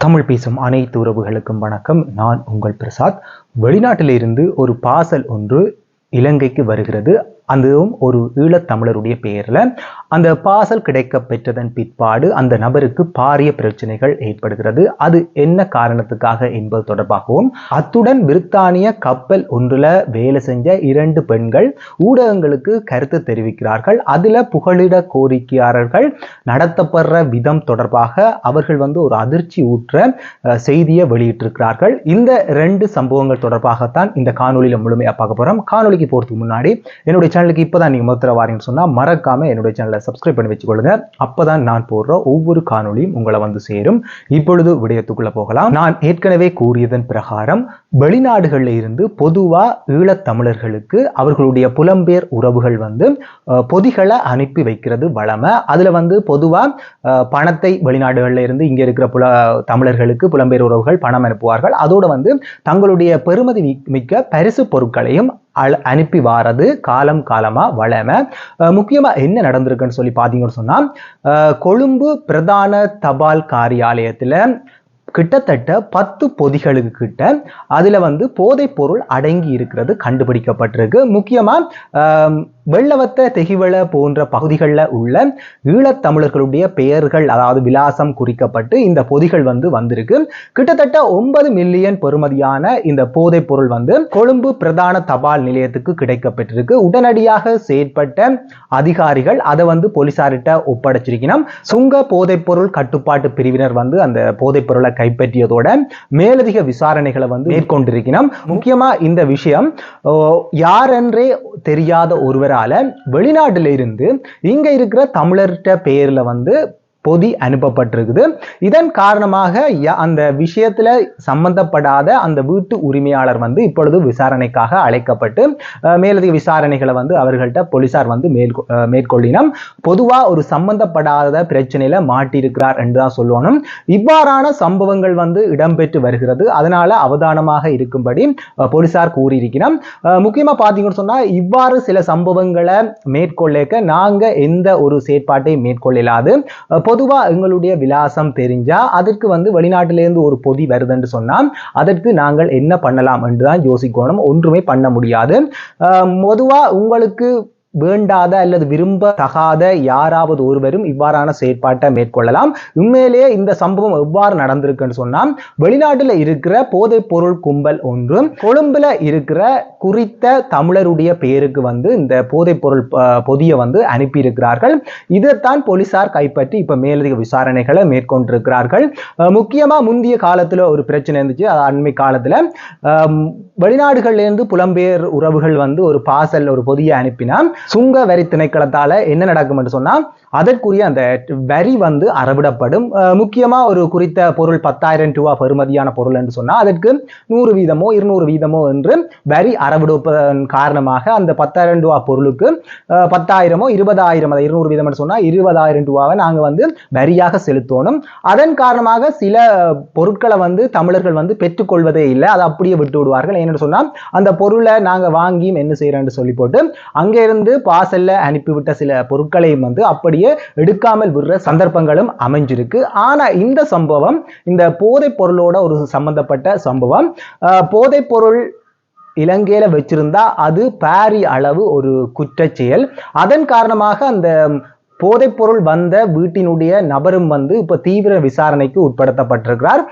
தமிழ் பேசும் அனைத்து உறவுகளுக்கும் வணக்கம். நான் உங்கள் பிரசாத். வெளிநாட்டிலிருந்து ஒரு பாசல் ஒன்று இலங்கைக்கு வருகிறது. அதுவும் ஒரு ஈழத்தமிழருடைய பெயரில் அந்த பாசல் கிடைக்க பெற்றதன் பிற்பாடு அந்த நபருக்கு பாரிய பிரச்சனைகள் ஏற்படுகிறது. அது என்ன காரணத்துக்காக என்பது தொடர்பாகவும் அத்துடன் பிரித்தானிய கப்பல் ஒன்றில் வேலை செஞ்ச இரண்டு பெண்கள் ஊடகங்களுக்கு கருத்து தெரிவிக்கிறார்கள். அதில் புகலிட கோரிக்கையாளர்கள் நடத்தப்படுற விதம் தொடர்பாக அவர்கள் வந்து ஒரு அதிர்ச்சி ஊற்ற செய்தியை வெளியிட்டிருக்கிறார்கள். இந்த ரெண்டு சம்பவங்கள் தொடர்பாகத்தான் இந்த காணொலியில் முழுமையாக பார்க்க போகிறோம் காணொலிக்கு போகிறதுக்கு முன்னாடி என்னுடைய சேனலுக்கு இப்போ தான் நீங்கள் முதல்ல வாரீங்கன்னு சொன்னால் மறக்காம என்னுடைய சேனலை சப்ஸ்கிரைப் பண்ணி வச்சுக்கொள்ளுங்க. அப்போ தான் நான் போடுற ஒவ்வொரு காணொளியும் உங்களை வந்து சேரும். இப்பொழுது விடயத்துக்குள்ள போகலாம். நான் ஏற்கனவே கூறியதன் பிரகாரம் வெளிநாடுகளில் இருந்து பொதுவாக ஈழத்தமிழர்களுக்கு அவர்களுடைய புலம்பெயர் உறவுகள் வந்து பொதிகளை அனுப்பி வைக்கிறது வளமை அதில் வந்து பொதுவாக பணத்தை வெளிநாடுகளில் இருந்து இங்கே இருக்கிற புல தமிழர்களுக்கு புலம்பெயர் உறவுகள் பணம் அனுப்புவார்கள். அதோடு வந்து தங்களுடைய பெருமதி மிக்க பரிசு பொருட்களையும் அனுப்பி வாரது காலம் காலமாக வளமை. முக்கியமாக என்ன நடந்திருக்குன்னு சொல்லி பார்த்தீங்கன்னு சொன்னால் கொழும்பு பிரதான தபால் காரியாலயத்தில் கிட்டத்தட்ட பத்து பொதிகளுக்கு கிட்ட அதில் வந்து போதைப் பொருள் அடங்கி இருக்கிறது கண்டுபிடிக்கப்பட்டிருக்கு. முக்கியமாக வெள்ளவத்த தெகிவள போன்ற பகுதிகளில் உள்ள ஈழத்தமிழர்களுடைய பெயர்கள் அதாவது விலாசம் குறிக்கப்பட்டு இந்த பொதிகள் வந்து வந்திருக்கு. கிட்டத்தட்ட ஒன்பது மில்லியன் பெறுமதியான இந்த போதைப் பொருள் வந்து கொழும்பு பிரதான தபால் நிலையத்துக்கு கிடைக்கப்பட்டிருக்கு உடனடியாக செயற்பட்ட அதிகாரிகள் அதை வந்து போலீசார்கிட்ட ஒப்படைச்சிருக்கணும். சுங்க போதைப் பொருள் கட்டுப்பாட்டு பிரிவினர் வந்து அந்த போதைப் பொருளை கைப்பற்றியதோட மேலதிக விசாரணைகளை வந்து மேற்கொண்டிருக்கணும். முக்கியமா இந்த விஷயம் யாரென்றே தெரியாத ஒருவர் ஒருவரால வெளிநாட்டில் இருந்து இங்க இருக்கிற தமிழர்கிட்ட பேரில் வந்து பொதி அனுப்பப்பட்டிருக்குது. இதன் காரணமாக அந்த விஷயத்துல சம்பந்தப்படாத அந்த வீட்டு உரிமையாளர் வந்து இப்பொழுது விசாரணைக்காக அழைக்கப்பட்டு மேலதிக விசாரணைகளை வந்து அவர்கள்ட்ட போலீசார் வந்து மேற்கொள்ளினம். பொதுவா ஒரு சம்பந்தப்படாத பிரச்சனையில மாட்டியிருக்கிறார் என்று தான் சொல்லணும். இவ்வாறான சம்பவங்கள் வந்து இடம்பெற்று வருகிறது. அதனால அவதானமாக இருக்கும்படி போலீசார் கூறியிருக்கிறோம் முக்கியமா பார்த்தீங்கன்னு சொன்னா இவ்வாறு சில சம்பவங்களை மேற்கொள்ளேக்க நாங்க எந்த ஒரு செயற்பாட்டையும் மேற்கொள்ளலாது. பொதுவாக பொதுவா எங்களுடைய விலாசம் தெரிஞ்சா அதற்கு வந்து வெளிநாட்டிலேருந்து ஒரு பொதி வருதுன்னு சொன்னா அதற்கு நாங்கள் என்ன பண்ணலாம் என்று தான் யோசிக்கணும். ஒன்றுமே பண்ண முடியாது. பொதுவாக பொதுவா உங்களுக்கு வேண்டாத அல்லது விரும்ப தகாத யாராவது ஒருவரும் இவ்வாறான செயற்பாட்டை மேற்கொள்ளலாம். உண்மையிலேயே இந்த சம்பவம் எவ்வாறு நடந்திருக்குன்னு சொன்னால் வெளிநாட்டில் இருக்கிற போதைப் பொருள் கும்பல் ஒன்று கொழும்புல இருக்கிற குறித்த தமிழருடைய பெயருக்கு வந்து இந்த போதைப் பொருள் பொதிய வந்து அனுப்பியிருக்கிறார்கள். இதைத்தான் போலீசார் கைப்பற்றி இப்ப மேலதிக விசாரணைகளை மேற்கொண்டிருக்கிறார்கள். அஹ், முக்கியமா முந்தைய காலத்துல ஒரு பிரச்சனை இருந்துச்சு. அது அண்மை காலத்துல வெளிநாடுகள்லேருந்து புலம்பெயர் உறவுகள் வந்து ஒரு பாசல் ஒரு பொதியை அனுப்பினா சுங்க வரி திணைக்களத்தால என்ன நடக்கும் என்று சொன்னால் அதற்குரிய அந்த வரி வந்து அறவிடப்படும். அஹ் முக்கியமா ஒரு குறித்த பொருள் பத்தாயிரம் ரூபாய் பெறுமதியான பொருள் என்று சொன்னால் அதற்கு நூறு வீதமோ இருநூறு வீதமோ என்று வரி அறவிடுப்பதன் காரணமாக அந்த பத்தாயிரம் ரூபாய் பொருளுக்கு பத்தாயிரமோ இருபதாயிரம் அதை இருநூறு வீதம் என்று சொன்னால் இருபதாயிரம் ரூபாவை நாங்கள் வந்து வரியாக செலுத்தணும். அதன் காரணமாக சில பொருட்களை வந்து தமிழர்கள் வந்து பெற்றுக்கொள்வதே இல்லை. அதை அப்படியே விட்டு விடுவார்கள் ஏன்னு சொன்னால் அந்த பொருளை நாங்கள் வாங்கியும் என்ன செய்யறோம்னு சொல்லி போட்டு அங்கே இருந்து பாசல்ல அனுப்பிவிட்ட சில பொருட்களையும் வந்து அப்படியே எடுக்காமல் விடுற சந்தர்ப்பங்களும் அமைஞ்சிருக்கு. ஆனா இந்த சம்பவம் இந்த போதைப் பொருளோட ஒரு சம்பந்தப்பட்ட சம்பவம் போதைப் பொருள் இலங்கையில் வச்சிருந்தா அது பாரி அளவு ஒரு குற்றச்செயல். அதன் காரணமாக அந்த போதைப்பொருள் வந்த வீட்டினுடைய நபரும் வந்து இப்ப தீவிர விசாரணைக்கு உட்படுத்தப்பட்டிருக்கிறார்.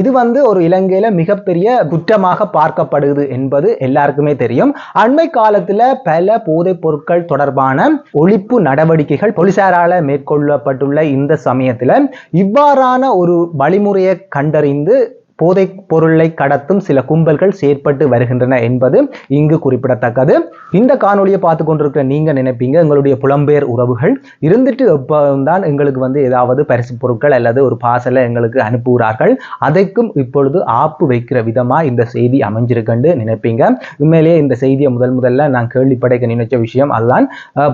இது வந்து ஒரு இலங்கையில மிகப்பெரிய குற்றமாக பார்க்கப்படுது என்பது எல்லாருக்குமே தெரியும். அண்மை காலத்துல பல போதைப் பொருட்கள் தொடர்பான ஒழிப்பு நடவடிக்கைகள் போலீசாரால மேற்கொள்ளப்பட்டுள்ள இந்த சமயத்துல இவ்வாறான ஒரு வழிமுறையை கண்டறிந்து போதைப் பொருளை கடத்தும் சில கும்பல்கள் செயற்பட்டு வருகின்றன என்பது இங்கு குறிப்பிடத்தக்கது. இந்த காணொளியை பார்த்து கொண்டிருக்கிற நீங்க நினைப்பீங்க எங்களுடைய புலம்பெயர் உறவுகள். இருந்துட்டு எப்பதான் எங்களுக்கு வந்து ஏதாவது பரிசு பொருட்கள் அல்லது ஒரு பாசலை எங்களுக்கு அனுப்புகிறார்கள். அதற்கும் இப்பொழுது ஆப்பு வைக்கிற விதமா இந்த செய்தி அமைஞ்சிருக்குன்னு நினைப்பீங்க. உண்மையிலேயே இந்த செய்தியை முதல் முதல்ல நான் கேள்விப்படைக்க நினைச்ச விஷயம் அதுதான்.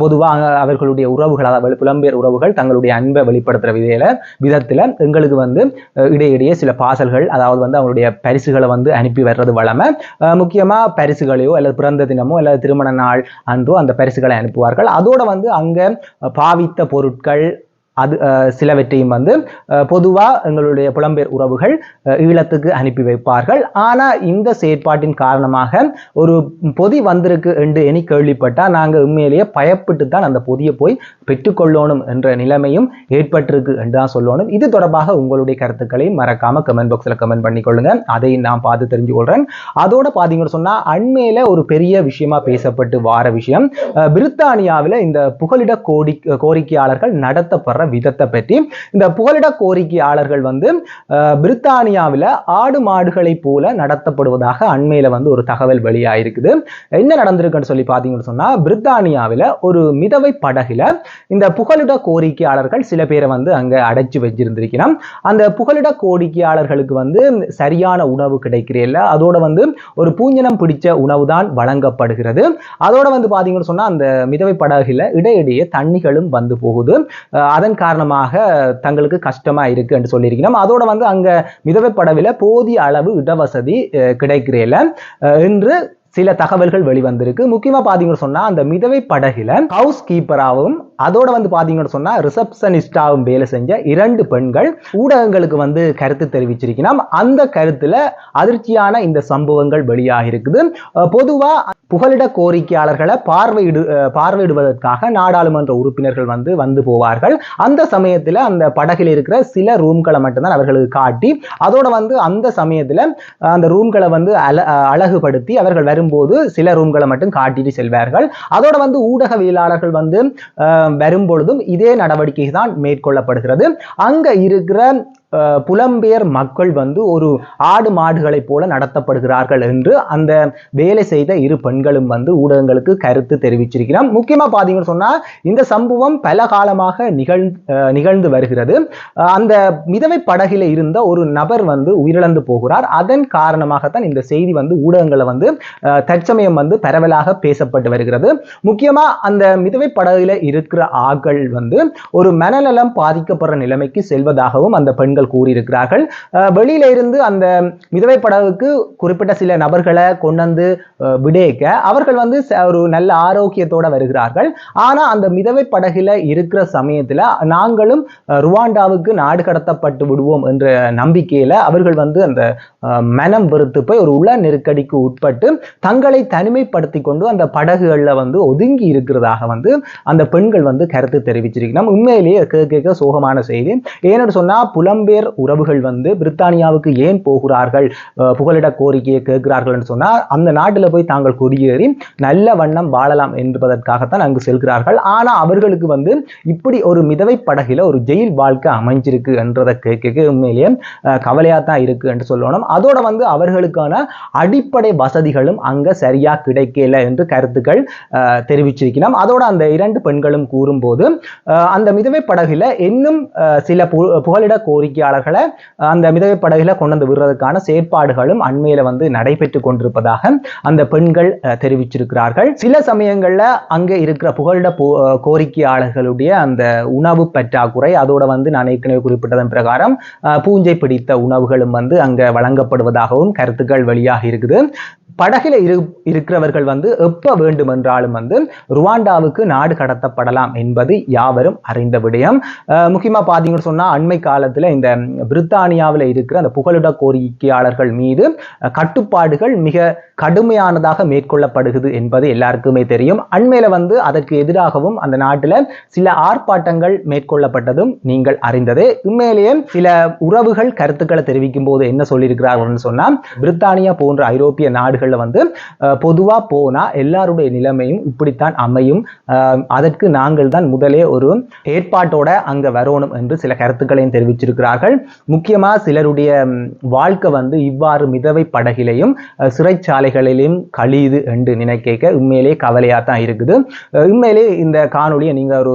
பொதுவாக அவர்களுடைய உறவுகள் அதாவது புலம்பெயர் உறவுகள் தங்களுடைய அன்பை வெளிப்படுத்துற விதையில விதத்தில் எங்களுக்கு வந்து இடையிடையே சில பாசல்கள் அதாவது வந்து அவங்களுடைய பரிசுகளை வந்து அனுப்பி வர்றது வளமை முக்கியமாக முக்கியமா பரிசுகளையோ அல்லது பிறந்த தினமோ அல்லது திருமண நாள் அன்றோ அந்த பரிசுகளை அனுப்புவார்கள். அதோட வந்து அங்க பாவித்த பொருட்கள் அது சிலவற்றையும் வந்து பொதுவாக எங்களுடைய புலம்பெயர் உறவுகள் ஈழத்துக்கு அனுப்பி வைப்பார்கள். ஆனால் இந்த செயற்பாட்டின் காரணமாக ஒரு பொதி வந்திருக்கு என்று எண்ணி கேள்விப்பட்டால் நாங்கள் உண்மையிலேயே பயப்பட்டு தான் அந்த பொதியை போய் பெற்றுக்கொள்ளணும் என்ற நிலைமையும் ஏற்பட்டிருக்கு என்று தான் சொல்லணும். இது தொடர்பாக உங்களுடைய கருத்துக்களை மறக்காம கமெண்ட் பாக்ஸில் கமெண்ட் பண்ணிக்கொள்ளுங்க. அதையும் நான் பார்த்து தெரிஞ்சு கொள்றேன். அதோட பார்த்தீங்கன்னு சொன்னா அண்மையில ஒரு பெரிய விஷயமா பேசப்பட்டு வார விஷயம் பிரித்தானியாவில் இந்த புகலிட கோடி கோரிக்கையாளர்கள் நடத்தப்படுற போன விதத்தை பற்றி இந்த புகலிட கோரிக்கையாளர்கள் வந்து பிரித்தானியாவில் ஆடு மாடுகளை போல நடத்தப்படுவதாக அண்மையில் வந்து ஒரு தகவல் வெளியாயிருக்குது. என்ன நடந்திருக்குன்னு சொல்லி பார்த்தீங்கன்னு சொன்னால் பிரித்தானியாவில் ஒரு மிதவை படகில் இந்த புகலிட கோரிக்கையாளர்கள் சில பேரை வந்து அங்கே அடைச்சி வச்சிருந்திருக்கிறோம் அந்த புகலிட கோரிக்கையாளர்களுக்கு வந்து சரியான உணவு கிடைக்கிறதில்ல. அதோட வந்து ஒரு பூஞ்சனம் பிடிச்ச உணவு தான் வழங்கப்படுகிறது. அதோட வந்து பார்த்தீங்கன்னு சொன்னால் அந்த மிதவை படகில் இடையிடையே தண்ணிகளும் வந்து போகுது. அதன் அதன் காரணமாக தங்களுக்கு கஷ்டமா இருக்கு என்று சொல்லியிருக்கிறோம். அதோட வந்து அங்க மிதவை போதிய அளவு இடவசதி கிடைக்கிறேல கிடைக்கிறதில்ல என்று சில தகவல்கள் வெளிவந்திருக்கு. முக்கியமா பார்த்தீங்கன்னு சொன்னா அந்த மிதவை படகுல ஹவுஸ் கீப்பராகவும் அதோட வந்து பார்த்தீங்கன்னு சொன்னால் ரிசப்ஷனிஸ்டாவும் வேலை செஞ்ச இரண்டு பெண்கள் ஊடகங்களுக்கு வந்து கருத்து தெரிவிச்சிருக்கிறோம். அந்த கருத்தில் அதிர்ச்சியான இந்த சம்பவங்கள் வெளியாக இருக்குது. பொதுவாக புகலிட கோரிக்கையாளர்களை பார்வையிடு பார்வையிடுவதற்காக நாடாளுமன்ற உறுப்பினர்கள் வந்து வந்து போவார்கள். அந்த சமயத்தில் அந்த படகில் இருக்கிற சில ரூம்களை மட்டும்தான் அவர்களுக்கு காட்டி அதோட வந்து அந்த சமயத்தில் அந்த ரூம்களை வந்து அல அழகுபடுத்தி அவர்கள் வரும்போது சில ரூம்களை மட்டும் காட்டிட்டு செல்வார்கள். அதோட வந்து ஊடகவியலாளர்கள் வந்து வரும்பொழுதும் இதே நடவடிக்கை தான் மேற்கொள்ளப்படுகிறது. அங்க இருக்கிற புலம்பெயர் மக்கள் வந்து ஒரு ஆடு மாடுகளைப் போல நடத்தப்படுகிறார்கள் என்று அந்த வேலை செய்த இரு பெண்களும் வந்து ஊடகங்களுக்கு கருத்து தெரிவிச்சிருக்கிறார். முக்கியமாக பார்த்தீங்கன்னு சொன்னால் இந்த சம்பவம் பல காலமாக நிகழ் நிகழ்ந்து வருகிறது. அந்த மிதவை படகில் இருந்த ஒரு நபர் வந்து உயிரிழந்து போகிறார். அதன் காரணமாகத்தான் இந்த செய்தி வந்து ஊடகங்களை வந்து தற்சமயம் வந்து பரவலாக பேசப்பட்டு வருகிறது. முக்கியமாக அந்த மிதவை படகுல இருக்கிற ஆக்கள் வந்து ஒரு மனநலம் பாதிக்கப்படுற நிலைமைக்கு செல்வதாகவும் அந்த பெண்கள் அவர்கள் கூறியிருக்கிறார்கள். வெளியில இருந்து அந்த மிதவை படகுக்கு குறிப்பிட்ட சில நபர்களை கொண்டு வந்து விடேக்க அவர்கள் வந்து ஒரு நல்ல ஆரோக்கியத்தோட வருகிறார்கள். ஆனா அந்த மிதவை படகுல இருக்கிற சமயத்துல நாங்களும் ருவாண்டாவுக்கு நாடு கடத்தப்பட்டு விடுவோம் என்ற நம்பிக்கையில அவர்கள் வந்து அந்த மனம் வெறுத்து போய் ஒரு உள நெருக்கடிக்கு உட்பட்டு தங்களை தனிமைப்படுத்தி கொண்டு அந்த படகுகள்ல வந்து ஒதுங்கி இருக்கிறதாக வந்து அந்த பெண்கள் வந்து கருத்து தெரிவிச்சிருக்கணும் உண்மையிலேயே கேட்க சோகமான செய்தி. ஏன்னு சொன்னா புலம்பெயர் உறவுகள் வந்து பிரித்தானியாவுக்கு ஏன் போகிறார்கள்? புகலிட கோரிக்கையை கேட்கிறார்கள் சொன்னால் அந்த நாட்டில் போய் தாங்கள் குடியேறி நல்ல வண்ணம் வாழலாம் என்பதற்காகத்தான் அங்கு செல்கிறார்கள். ஆனால் அவர்களுக்கு வந்து இப்படி ஒரு மிதவை படகில் ஒரு ஜெயில் வாழ்க்கை அமைஞ்சிருக்கு என்றதை கேட்க உண்மையிலேயே கவலையாக தான் இருக்கு என்று சொல்லணும். அதோட வந்து அவர்களுக்கான அடிப்படை வசதிகளும் அங்க சரியா கிடைக்கல என்று கருத்துக்கள் அஹ், தெரிவிச்சிருக்கிறோம். அதோட அந்த இரண்டு பெண்களும் கூறும்போது அந்த மிதவை படகுல இன்னும் சில புகலிட கோரிக்கை அஹ், அந்த மிதவை படகுல கொண்டு வந்து விடுறதுக்கான செயற்பாடுகளும் அண்மையில வந்து நடைபெற்று கொண்டிருப்பதாக அந்த பெண்கள் தெரிவிச்சிருக்கிறார்கள். சில சமயங்களில் அங்க இருக்கிற புகழிட போ- கோரிக்கையாளர்களுடைய அந்த உணவு பற்றாக்குறை அதோட வந்து நான் ஏற்கனவே குறிப்பிட்டதன் பிரகாரம் பூஞ்சை பிடித்த உணவுகளும் வந்து அங்க வழங்கப்படுவதாகவும் கருத்துக்கள் வெளியாக இருக்குது. படகில இரு இருக்கிறவர்கள் வந்து எப்ப வேண்டுமென்றாலும் வந்து ருவாண்டாவுக்கு நாடு கடத்தப்படலாம் என்பது யாவரும் அறிந்த விடயம். முக்கியமாக முக்கியமா சொன்னால் சொன்னா அண்மை காலத்துல இந்த பிரித்தானியாவில் இருக்கிற அந்த புகலிட கோரிக்கையாளர்கள் மீது கட்டுப்பாடுகள் மிக கடுமையானதாக மேற்கொள்ளப்படுகிறது என்பது எல்லாருக்குமே தெரியும். அண்மையில வந்து அதற்கு எதிராகவும் அந்த நாட்டில் சில ஆர்ப்பாட்டங்கள் மேற்கொள்ளப்பட்டதும் நீங்கள் அறிந்ததே. உண்மையிலேயே சில உறவுகள் கருத்துக்களை தெரிவிக்கும் போது என்ன சொல்லியிருக்கிறார்கள்னு சொன்னா பிரித்தானியா போன்ற ஐரோப்பிய நாடுகள் நாடுகளில் வந்து பொதுவாக போனால் எல்லாருடைய நிலைமையும் இப்படித்தான் அமையும். அதற்கு நாங்கள் தான் முதலே ஒரு ஏற்பாட்டோட அங்கே வரணும் என்று சில கருத்துக்களையும் தெரிவிச்சிருக்கிறார்கள் முக்கியமாக சிலருடைய வாழ்க்கை வந்து இவ்வாறு மிதவை படகிலையும் சிறைச்சாலைகளிலும் கழியுது என்று நினைக்க உண்மையிலேயே கவலையாக தான் இருக்குது. அஹ், உண்மையிலே இந்த காணொலியை நீங்கள் ஒரு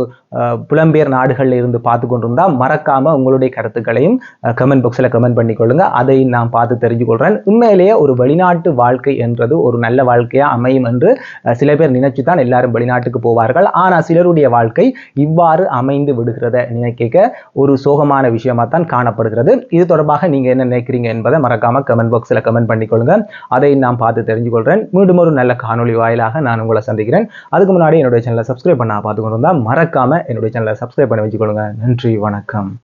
புலம்பெயர் நாடுகளில் இருந்து பார்த்து கொண்டிருந்தால் மறக்காமல் உங்களுடைய கருத்துக்களையும் கமெண்ட் பாக்ஸில் கமெண்ட் பண்ணிக்கொள்ளுங்க. அதை நான் பார்த்து தெரிஞ்சு கொள்கிறேன் உண்மையிலேயே ஒரு வெளிநாட்டு வாழ்க்கை என்றது ஒரு நல்ல வாழ்க்கையாக அமையும் என்று சில பேர் நினைச்சு தான் எல்லாரும் வெளிநாட்டுக்கு போவார்கள். ஆனால் சிலருடைய வாழ்க்கை இவ்வாறு அமைந்து விடுகிறத நினைக்க ஒரு சோகமான விஷயமா தான் காணப்படுகிறது. இது தொடர்பாக நீங்கள் என்ன நினைக்கிறீங்க என்பதை மறக்காமல் கமெண்ட் பாக்ஸில் கமெண்ட் பண்ணிக்கொள்ளுங்க. அதை நான் பார்த்து தெரிஞ்சு கொள்றேன் மீண்டும் ஒரு நல்ல காணொளி வாயிலாக நான் உங்களை சந்திக்கிறேன். அதுக்கு முன்னாடி என்னுடைய சேனலை சப்ஸ்கிரைப் பண்ண பார்த்துக்கொண்டு மறக்காமல் என்னுடைய சேனலை சப்ஸ்கிரைப் பண்ணி வச்சுக்கொள்ளுங்க. நன்றி வணக்கம்.